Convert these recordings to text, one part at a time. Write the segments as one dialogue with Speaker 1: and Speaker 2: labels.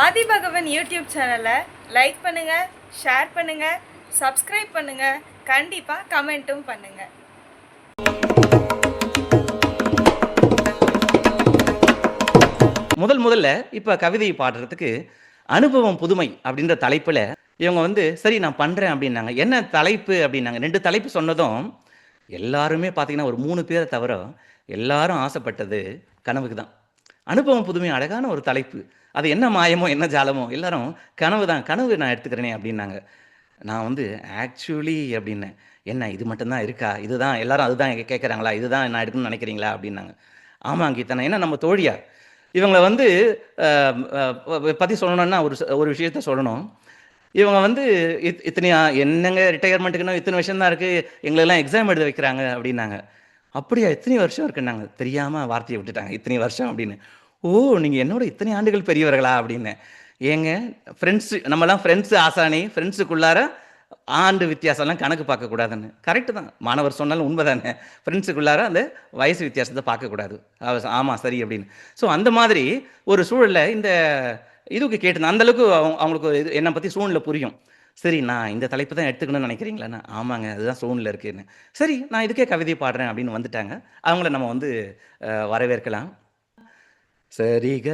Speaker 1: ஆதிபகவன் YouTube சேனலை like பண்ணுங்கள் share பண்ணுங்கள் சப்ஸ்கிரைப் பண்ணுங்க கண்டிப்பாக கமெண்ட்டும் பண்ணுங்கள்
Speaker 2: முதல் முதல்ல இப்போ கவிதையை பாடுறதுக்கு அனுபவம் புதுமை அப்படின்ற தலைப்பில் இவங்க வந்து சரி நான் பண்ணுறேன் அப்படின்னாங்க. என்ன தலைப்பு அப்படின்னாங்க. ரெண்டு தலைப்பு சொன்னதும் எல்லாருமே பார்த்தீங்கன்னா ஒரு மூணு பேரை தவிர எல்லாரும் ஆசைப்பட்டது கனவுக்கு தான் அனுபவம் புதுமை அழகான ஒரு தலைப்பு. அது என்ன மாயமோ என்ன ஜாலமோ எல்லாரும் கனவு தான் கனவு நான் எடுத்துக்கிறேனே அப்படின்னாங்க. நான் வந்து ஆக்சுவலி அப்படின்னேன். என்ன இது மட்டும்தான் இருக்கா? இதுதான் எல்லாரும் அதுதான் கேட்குறாங்களா இதுதான் நான் எடுக்கணும்னு நினைக்கிறீங்களா? அப்படின்னாங்க. ஆமாம் கீதனா என்ன நம்ம தோழியா? இவங்களை வந்து பற்றி சொல்லணும்னா ஒரு ஒரு விஷயத்த சொல்லணும். இவங்க வந்து இத் இத்தனையா என்னங்க ரிட்டையர்மெண்ட்டுக்குன்னு இத்தனை வருஷம் தான் இருக்குது எங்களெல்லாம் எக்ஸாம் எழுத வைக்கிறாங்க அப்படின்னாங்க. அப்படியா இத்தனை வருஷம் இருக்குன்னாங்க. தெரியாமல் வார்த்தையை விட்டுட்டாங்க. இத்தனை வருஷம் அப்படின்னு. ஓ நீங்கள் என்னோட இத்தனை ஆண்டுகள் பெரியவர்களா அப்படின்னு. ஏங்க ஃப்ரெண்ட்ஸு நம்மலாம் ஃப்ரெண்ட்ஸு ஆசானி ஃப்ரெண்ட்ஸுக்குள்ளார ஆண்டு வித்தியாசம்லாம் கணக்கு பார்க்கக்கூடாதுன்னு. கரெக்டு தான். மாணவர் சொன்னாலும் உண்மை தானே ஃப்ரெண்ட்ஸுக்குள்ளார அந்த வயசு வித்தியாசத்தை பார்க்கக்கூடாது. ஆமாம் சரி அப்படின்னு. ஸோ அந்த மாதிரி ஒரு சூழலில் இந்த இதுக்கு கேட்டுருந்தேன் அந்த அளவுக்கு அவங்க அவங்களுக்கு ஒரு இது என்னை பற்றி சூழ்நிலை புரியும். சரி நான் இந்த தலைப்பு தான் எடுத்துக்கணும்னு நினைக்கிறீங்களாண்ணா ஆமாங்க அதுதான் சூழ்நிலை இருக்குன்னு. சரி நான் இதுக்கே கவிதை பாடுறேன் அப்படின்னு வந்துட்டாங்க. அவங்கள நம்ம வந்து வரவேற்கலாம். சரிக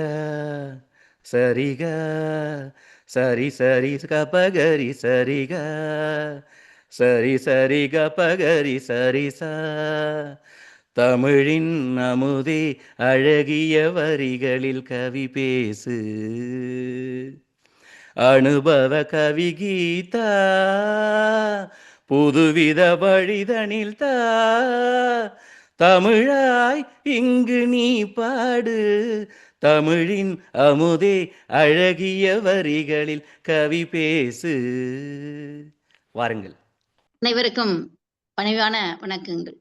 Speaker 2: சரிக சரி சரி கபகரி சரிக சரி சரி கபகரி சரி ச. தமிழின் அமுதே அழகிய வரிகளில் கவி பேசு. அனுபவ கவி கீதா புதுவித வழிதனில் தா. தமிழாய் இங்கு நீ பாடு. தமிழின் அமுதே அழகிய வரிகளில் கவி பேசு. வாருங்கள்.
Speaker 3: அனைவருக்கும் பணிவான வணக்கங்கள்.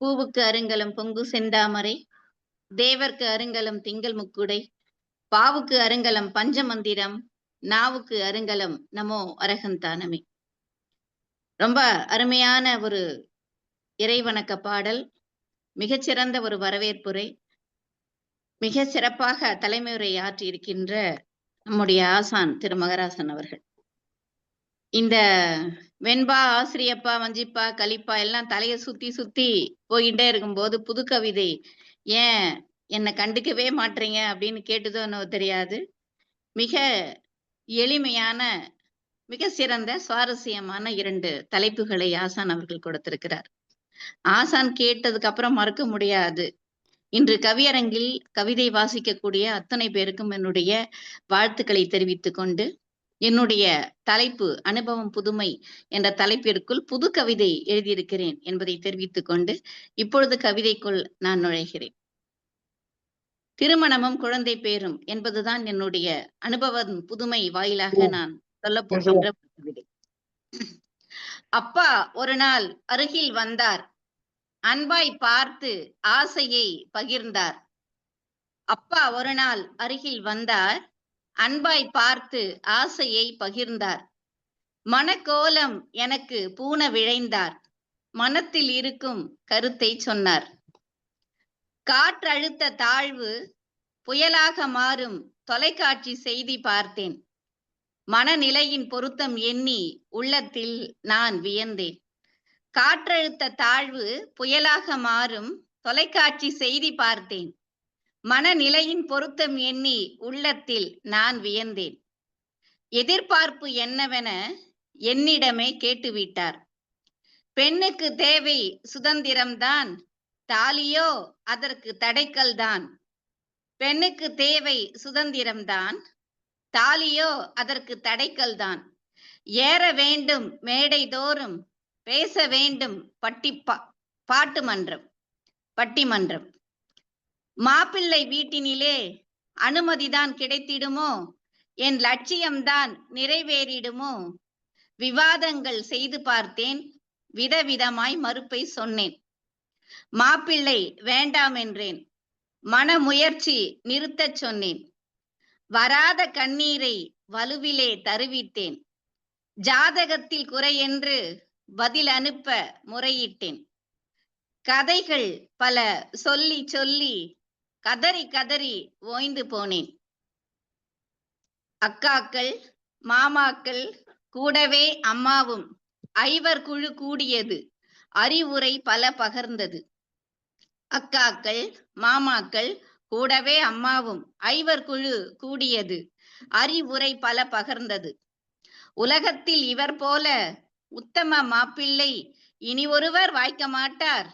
Speaker 3: பூவுக்கு அருங்கலம் பொங்கு செந்தாமரை தேவர்க்கு அருங்கலம் திங்கள் முக்குடை பாவுக்கு அருங்கலம் பஞ்சமந்திரம் நாவுக்கு அருங்கலம் நமோ அரகந்தானமே. ரொம்ப அருமையான ஒரு இறைவணக்க பாடல் மிகச்சிறந்த ஒரு வரவேற்புரை மிக சிறப்பாக தலைமையுரை ஆற்றி இருக்கின்ற நம்முடைய ஆசான் திரு மகராசன் அவர்கள். இந்த வெண்பா ஆசிரியப்பா வஞ்சிப்பா கலிப்பா எல்லாம் தலையை சுத்தி சுத்தி போயிட்டே இருக்கும்போது புது கவிதை ஏன் என்னை கண்டுக்கவே மாட்டீங்க? அப்படின்னு கேட்டதோ என்னவோ தெரியாது. மிக எளிமையான மிக சிறந்த சுவாரஸ்யமான இரண்டு தலைப்புகளை ஆசான் அவர்கள் கொடுத்திருக்கிறார். ஆசான் கேட்டதுக்கு அப்புறம் மறுக்க முடியாது. இன்று கவியரங்கில் கவிதை வாசிக்கக்கூடிய அத்தனை பேருக்கும் என்னுடைய வாழ்த்துக்களை தெரிவித்துக் கொண்டு என்னுடைய தலைப்பு அனுபவம் புதுமை என்ற தலைப்பிற்குள் புது கவிதை எழுதியிருக்கிறேன் என்பதை தெரிவித்துக் கொண்டு இப்பொழுது கவிதைக்குள் நான் நுழைகிறேன். திருமணமும் குழந்தை பேரும் என்பதுதான் என்னுடைய அனுபவம் புதுமை வாயிலாக நான் சொல்ல போகின்ற கவிதை. அப்பா ஒரு நாள் அருகில் வந்தார். அன்பாய் பார்த்து ஆசையை பகிர்ந்தார். அப்பா ஒரு நாள் அருகில் வந்தார். அன்பாய் பார்த்து ஆசையை பகிர்ந்தார். மனக்கோலம் எனக்கு பூன விழைந்தார். மனத்தில் இருக்கும் கருத்தை சொன்னார். காற்றழுத்த தாழ்வு புயலாக மாறும் தொலைக்காட்சி செய்தி பார்த்தேன். மனநிலையின் பொருத்தம் எண்ணி உள்ளத்தில் நான் வியந்தேன். காற்றழுத்த தாழ்வு புயலாக மாறும் தொலைக்காட்சி செய்தி பார்த்தேன். மனநிலையின் பொருத்தம் எண்ணி உள்ளத்தில் நான் வியந்தேன். எதிர்பார்ப்பு என்னவென என்னிடமே கேட்டுவிட்டார். பெண்ணுக்கு தேவை சுதந்திரம்தான் தாலியோ அதற்கு தடைக்கல் தான் பெண்ணுக்கு தேவை சுதந்திரம்தான் தாலியோ அதற்கு தடைக்கல் தான். ஏற வேண்டும் மேடை தோறும் பேச வேண்டும் பட்டி பா- பாட்டு மன்றம் பட்டிமன்றம் மாப்பிள்ளை வீட்டினிலே அனுமதிதான் கிடைத்திடுமோ? என் லட்சியம்தான் நிறைவேறிடுமோ? விவாதங்கள் செய்து பார்த்தேன் விதவிதமாய் மறுப்பை சொன்னேன். மாப்பிள்ளை வேண்டாம் என்றேன். மனமுயற்சி நிறுத்தச் சொன்னேன். வராத கண்ணீரை வலுவிலே தருவித்தேன். ஜாதகத்தில் குறையென்று பதில் அனுப்ப முறையிட்டேன். கதைகள் பல சொல்லி சொல்லி கதறி கதறி ஓய்ந்து போனேன். அக்காக்கள் மாமாக்கள் கூடவே அம்மாவும் ஐவர் குழு கூடியது. அறிவுரை பல பகர்ந்தது. அக்காக்கள் மாமாக்கள் கூடவே அம்மாவும் ஐவர் குழு கூடியது. அறிவுரை பல பகர்ந்தது. உலகத்தில் இவர் போல உத்தம மாப்பிள்ளை இனி ஒருவர் வாய்க்க மாட்டார்.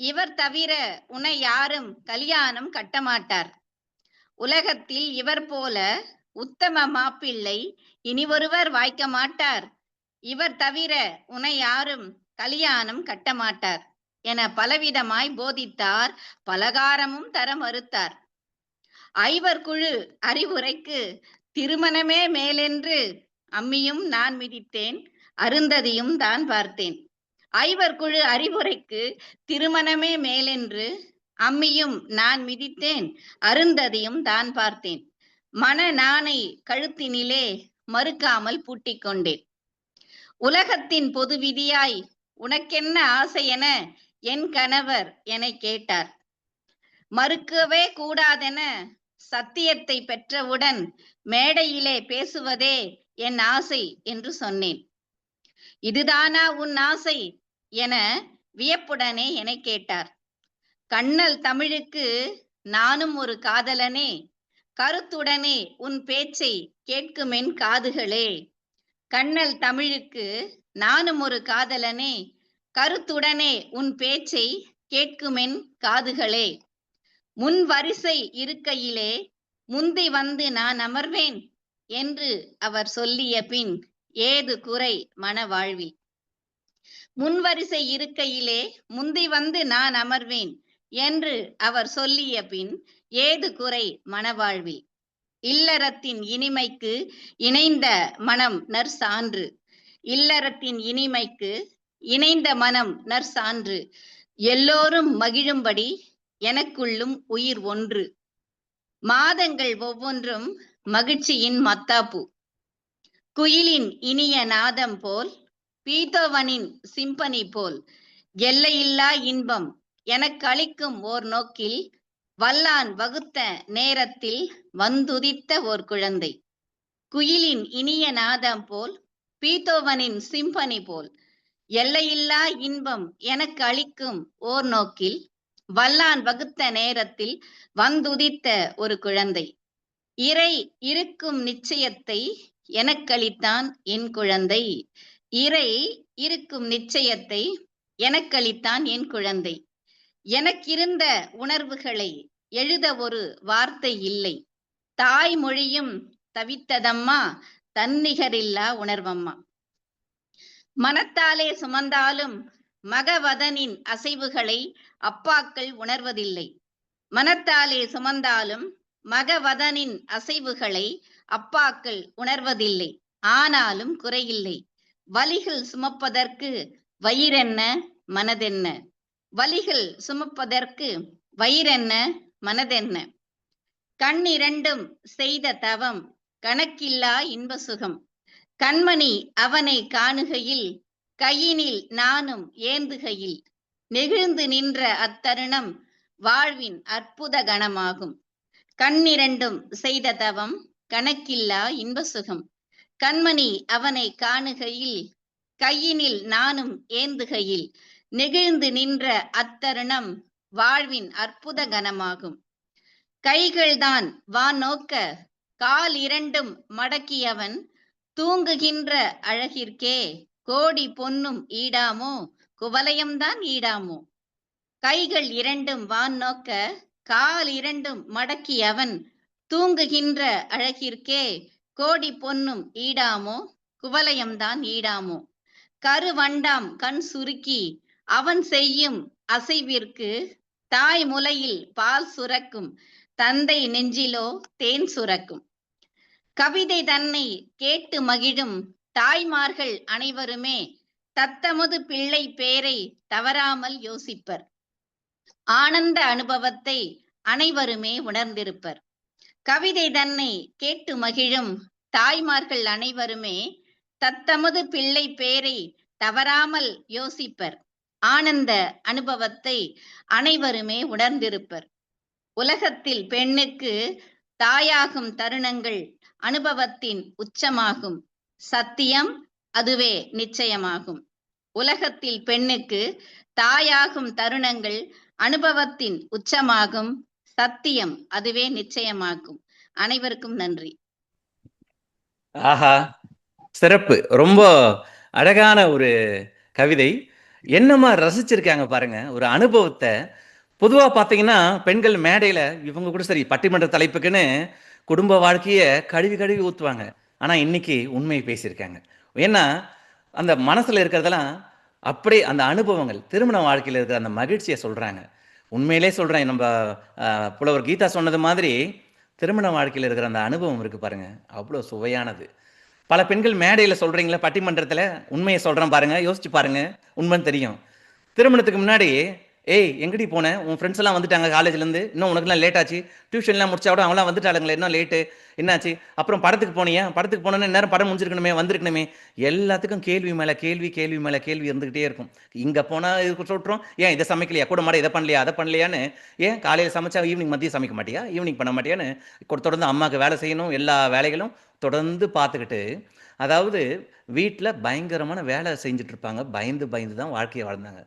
Speaker 3: இவர் தவிர உன்னை யாரும் கல்யாணம் கட்டமாட்டார் உலகத்தில் இவர் போல உத்தம மாப்பிள்ளை இனி ஒருவர் வாய்க்க மாட்டார். இவர் தவிர உன்னை யாரும் கல்யாணம் கட்டமாட்டார் என பலவிதமாய் போதித்தார் பலகாரமும் தர மறுத்தார். ஐவர் குழு அறிவுரைக்கு திருமணமே மேலென்று அம்மியும் நான் மிதித்தேன் அருந்ததியும் தான் பார்த்தேன். ஐவர் குழு அறிவுரைக்கு திருமணமே மேலென்று அம்மியும் நான் மிதித்தேன் அருந்ததியும் தான் பார்த்தேன். மன நானை கழுத்தினிலே மறுக்காமல் பூட்டிக் கொண்டேன் உலகத்தின் பொது விதியாய் உனக்கென்ன ஆசை என என் கணவர் என கேட்டார். மறுக்கவே கூடாதென சத்தியத்தை பெற்றவுடன் மேடையிலே பேசுவதே என் ஆசை என்று சொன்னேன். இதுதானா உன் ஆசை? என வியப்புடனே என கேட்டார். கண்ணல் தமிழுக்கு நானும் ஒரு காதலனே கருத்துடனே உன் பேச்சை கேட்குமென் காதுகளே. கண்ணல் தமிழுக்கு நானும் ஒரு காதலனே கருத்துடனே உன் பேச்சை கேட்குமென் காதுகளே. முன் வரிசை இருக்கையிலே முந்தி வந்து நான் அமர்வேன் என்று அவர் சொல்லிய பின் ஏது குறை மனவாழ்வில். முன்வரிசை இருக்கையிலே முந்தி வந்து நான் அமர்வேன் என்று அவர் சொல்லிய பின் ஏது குறை மனவாழ்வில். இல்லறத்தின் இனிமைக்கு இணைந்த மனம் நற்சான்று. இல்லறத்தின் இனிமைக்கு இணைந்த மனம் நற்சான்று. எல்லோரும் மகிழும்படி எனக்குள்ளும் உயிர் ஒன்று. மாதங்கள் ஒவ்வொன்றும் மகிழ்ச்சியின் மத்தாப்பு. குயிலின் இனிய நாதம் போல் பீதோவனின் சிம்பனி போல் எல்லையில்லா இன்பம் எனக்கு அளிக்கும் ஓர் நோக்கில் வல்லான் வகுத்த நேரத்தில் வந்துதித்த ஓர் குழந்தை. குயிலின் இனிய நாதம் போல் பீத்தோவனின் சிம்பனி போல் எல்லையில்லா இன்பம் எனக்கு அளிக்கும் ஓர் நோக்கில் வல்லான் வகுத்த நேரத்தில் வந்துதித்த ஒரு குழந்தை. இறை இருக்கும் நிச்சயத்தை எனக்களித்தான் என் குழந்தை. இறை இருக்கும் நிச்சயத்தை எனக்களித்தான் என் குழந்தை. எனக்கிருந்த உணர்வுகளை எழுத ஒரு வார்த்தை இல்லை. தாய்மொழியும் தவித்ததம்மா தன்னிகரில்லா உணர்வம்மா. மனத்தாலே சுமந்தாலும் மகவதனின் அசைவுகளை அப்பாக்கள் உணர்வதில்லை. மனத்தாலே சுமந்தாலும் மகவதனின் அசைவுகளை அப்பாக்கள் உணர்வதில்லை. ஆனாலும் குறையில்லை. வலிகள் சுமப்பதற்கு வயிறென்ன? மனதென்ன? வலிகள் சுமப்பதற்கு வயிறென்ன? மனதென்ன? கண்ணிரண்டும் செய்த தவம் கணக்கில்லா இன்ப சுகம். கண்மணி அவனை காணுகையில் கையினில் நானும் ஏந்துகையில் நெகிழ்ந்து நின்ற அத்தருணம் வாழ்வின் அற்புத கணமாகும். கண்ணிரண்டும் செய்த தவம் கணக்கில்லா இன்ப சுகம் கண்மணி அவனை காணுகையில் கையினில் நானும் ஏந்துகையில் நெகிழ்ந்து நின்ற அத்தருணம் வாழ்வின் அற்புத கணமாகும். கைகள்தான் வான் நோக்க கால் இரண்டும் மடக்கியவன் தூங்குகின்ற அழகிற்கே. கோடி பொன்னும் ஈடாமோ? குவலயம்தான் ஈடாமோ? கைகள் இரண்டும் வான் நோக்க கால் இரண்டும் மடக்கி அவன். தூங்குகின்ற அழகிற்கே. கோடி பொன்னும் ஈடாமோ? குவலயம்தான் ஈடாமோ? கருவண்டாம் கண் சுருக்கி அவன் செய்யும் அசைவிற்கு தாய் முலையில் பால் சுரக்கும். தந்தை நெஞ்சிலோ தேன் சுரக்கும். கவிதை தன்னை கேட்டு மகிழும் தாய்மார்கள் அனைவருமே தத்தமது பிள்ளை பேரை தவறாமல் யோசிப்பர். ஆனந்த அனுபவத்தை அனைவருமே உணர்ந்திருப்பர். கவிதை தன்னை கேட்டு மகிழும் தாய்மார்கள் அனைவருமே தத்தமது பிள்ளை பேரை தவறாமல் யோசிப்பர். ஆனந்த அனுபவத்தை அனைவருமே உணர்ந்திருப்பர். உலகத்தில் பெண்ணுக்கு தாயாகும் தருணங்கள் அனுபவத்தின் உச்சமாகும். சத்தியம் அதுவே நிச்சயமாகும். உலகத்தில் பெண்ணுக்கு தாயாகும் தருணங்கள் அனுபவத்தின் உச்சமாகும். சத்தியம் அதுவே நிச்சயமாகும். அனைவருக்கும் நன்றி.
Speaker 2: ஆஹா சிறப்பு. ரொம்ப அழகான ஒரு கவிதை. என்னமா ரசிச்சிருக்காங்க பாருங்க. ஒரு அனுபவத்தை. பொதுவாக பார்த்தீங்கன்னா பெண்கள் மேடையில் இவங்க கூட சரி பட்டிமன்ற தலைப்புக்குன்னு குடும்ப வாழ்க்கையை கழுவி கழுவி ஊற்றுவாங்க ஆனால் இன்னைக்கு உண்மையை பேசியிருக்காங்க. ஏன்னா அந்த மனசில் இருக்கிறதெல்லாம் அப்படியே அந்த அனுபவங்கள் திருமண வாழ்க்கையில் இருக்கிற அந்த மகிழ்ச்சியை சொல்கிறாங்க உண்மையிலே சொல்கிறேன் நம்ம புலவர் கீதா சொன்னது மாதிரி திருமண வாழ்க்கையில் இருக்கிற அந்த அனுபவம் இருக்குது பாருங்கள் அவ்வளோ சுவையானது. பல பெண்கள் மேடையில் சொல்கிறீங்களா பட்டிமன்றத்தில்? உண்மையை சொல்கிறேன் பாருங்கள் யோசிச்சு பாருங்கள் உண்மைன்னு தெரியும். திருமணத்துக்கு முன்னாடி ஏய் எங்கடி போனேன் உன் ஃப்ரெண்ட்ஸ் எல்லாம் வந்துட்டாங்க காலேஜ்லேருந்து இன்னும் உனக்குலாம் லேட் ஆச்சு. டியூஷன்லாம் முடிச்சா கூட அவங்களாம் வந்துட்டாளுங்களே இன்னும் லேட்டு என்னாச்சு? அப்புறம் படத்துக்கு போனியா? படத்துக்கு போனோன்னு நேரம் படம் முடிஞ்சிருக்கணுமே வந்திருக்கணுமே. எல்லாத்துக்கும் கேள்வி மேலே கேள்வி கேள்வி மேலே கேள்வி இருந்துகிட்டே இருக்கும். இங்கே போனால் இது சொல்கிறோம் ஏன் இதை சமைக்கலையா? கூட மாட இதை பண்ணலையா? அதை பண்ணலையான்னு. ஏன் காலையில் சமைச்சா ஈவினிங் மதியம் சமைக்க மாட்டியா? ஈவினிங் பண்ண மாட்டியான்னு கொ- தொடர்ந்து அம்மாவுக்கு வேலை செய்யணும் எல்லா வேலைகளும் தொடர்ந்து பார்த்துக்கிட்டு அதாவது வீட்டில் பயங்கரமான வேலை செஞ்சுட்டு இருப்பாங்க. பயந்து பயந்து தான் வாழ்க்கையை வாழ்ந்தாங்க.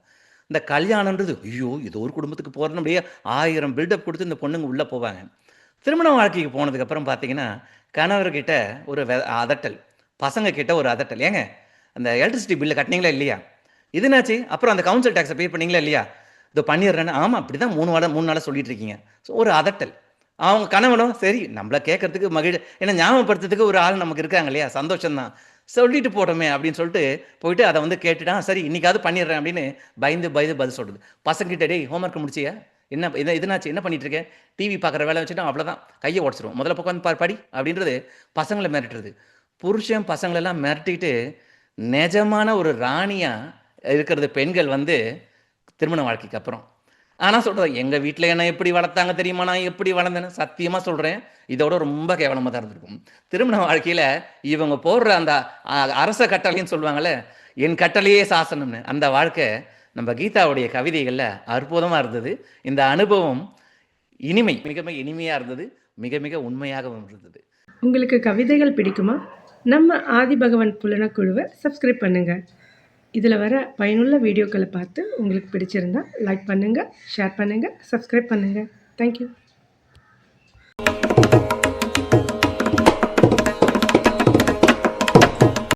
Speaker 2: இந்த கல்யாணன்றது ஐயோ இது ஒரு குடும்பத்துக்கு போகிறோன்னு அப்படியே ஆயிரம் பில்டப் கொடுத்து இந்த பொண்ணுங்க உள்ளே போவாங்க. திருமண வாழ்க்கைக்கு போனதுக்கப்புறம் பார்த்தீங்கன்னா கணவர்கிட்ட ஒரு வெ- அதட்டல். பசங்க கிட்ட ஒரு அதட்டல். ஏங்க அந்த எலக்ட்ரிசிட்டி பில்லு கட்டினீங்களா இல்லையா? இதுனாச்சு அப்புறம் அந்த கவுன்சில் டேக்ஸை பே பண்ணீங்களா இல்லையா? இதோ பண்ணிடுறேன்னு. ஆமாம் அப்படி தான் மூணு வாரம் மூணு நாளாக சொல்லிட்டு இருக்கீங்க. ஸோ ஒரு அதட்டல். அவங்க கணவனும் சரி நம்மளை கேட்கறதுக்கு மகிழ் ஏன்னா ஞாபகப்படுத்துறதுக்கு ஒரு ஆள் நமக்கு இருக்காங்க இல்லையா? சந்தோஷம்தான். சொல்லிட்டு போட்டோமே அப்படின்னு சொல்லிட்டு போயிட்டு அதை வந்து கேட்டுட்டா சரி இன்னைக்காவது பண்ணிடுறேன் அப்படின்னு பயந்து பயந்து பதில் சொல்றது. பசங்கிட்ட டேய் ஹோம்ஒர்க் முடிச்சியா? என்ன இது இதனாச்சு என்ன பண்ணிட்டு இருக்கேன் டிவி பார்க்குற வேலை வச்சுட்டா அவ்வளோதான் கையை உடச்சிரும். முதல்ல உட்காந்து பார் படி அப்படின்றது பசங்களை மிரட்டுறது. புருஷன் பசங்களெல்லாம் மிரட்டிட்டு நிஜமான ஒரு ராணியாக இருக்கிறது பெண்கள் வந்து திருமண வாழ்க்கைக்கு அப்புறம். ஆனால் சொல்கிறேன் எங்கள் வீட்டில் என்ன எப்படி வளர்த்தாங்க தெரியுமா? நான் எப்படி வளர்ந்தேன்னு சத்தியமாக சொல்கிறேன் இதோட ரொம்ப கேவலமாக தான் இருந்திருக்கும். திருமண வாழ்க்கையில் இவங்க போடுற அந்த அ, அரச கட்டளைன்னு சொல்லுவாங்கள்ல என் கட்டளையே சாசனம்னு. அந்த வாழ்க்கை நம்ம கீதாவுடைய கவிதைகளில் அற்புதமாக இருந்தது. இந்த அனுபவம் இனிமை மிக மிக இனிமையாக இருந்தது. மிக மிக உண்மையாகவும் இருந்தது.
Speaker 4: உங்களுக்கு கவிதைகள் பிடிக்குமா? நம்ம ஆதிபகவன் புலனக்குழுவை சப்ஸ்கிரைப் பண்ணுங்கள் இதில் வர பயனுள்ள வீடியோக்களை பார்த்து உங்களுக்கு பிடிச்சிருந்தா லைக் பண்ணுங்கள் ஷேர் பண்ணுங்கள் சப்ஸ்கிரைப் பண்ணுங்கள் தேங்க்யூ